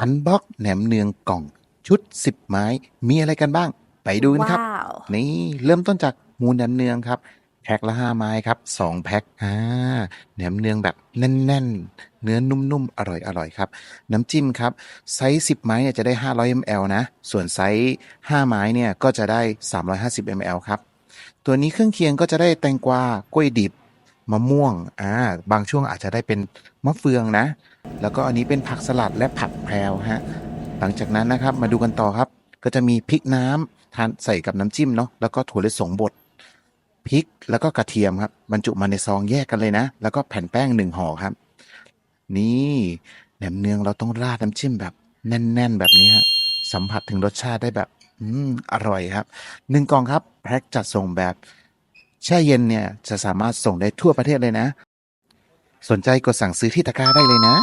อันบ็อกแหนมเนืองกล่องชุด 10 ไม้ มีอะไรกันบ้าง ไปดูกันครับ ว้าว นี่เริ่มต้นจากหมูแหนมเนืองครับ แพ็คละห้าไม้ครับสองแพ็คอ่าแหนมเนืองแบบแน่นๆ เนื้อนุ่มๆ อร่อยๆ ครับ น้ำจิ้มครับ ไซส์ 10 ไม้เนี่ยจะได้ 500 ml นะ ส่วนไซส์ 5 ไม้เนี่ยก็จะได้ 350 ml ครับ ตัวนี้เครื่องเคียงก็จะได้แตงกวากล้วยดิบ มะม่วงอ่าบางช่วงอาจจะได้เป็นมะเฟืองนะ แล้วก็อันนี้เป็นผักสลัดและผักแพรวฮะหลังจากนั้นนะครับมาดูกันต่อครับ ก็จะมีพริกน้ำทานใส่กับน้ำจิ้มเนาะแล้วก็ถั่วลิสงบดพริกแล้วก็กระเทียมครับบรรจุมาในซองแยกกันเลยนะ แล้วก็แผ่นแป้งหนึ่งห่อครับ นี่แหนมเนืองเราต้องราดน้ำจิ้มแบบแน่น ๆ แบบนี้ฮะสัมผัสถึงรสชาติได้แบบ อืมอร่อยครับหนึ่งกล่องครับแพ็คจัดส่งแบบ แช่เย็นเนี่ยจะสามารถส่งได้ทั่วประเทศเลยนะ สนใจกดสั่งซื้อที่ตะกร้าได้เลยนะ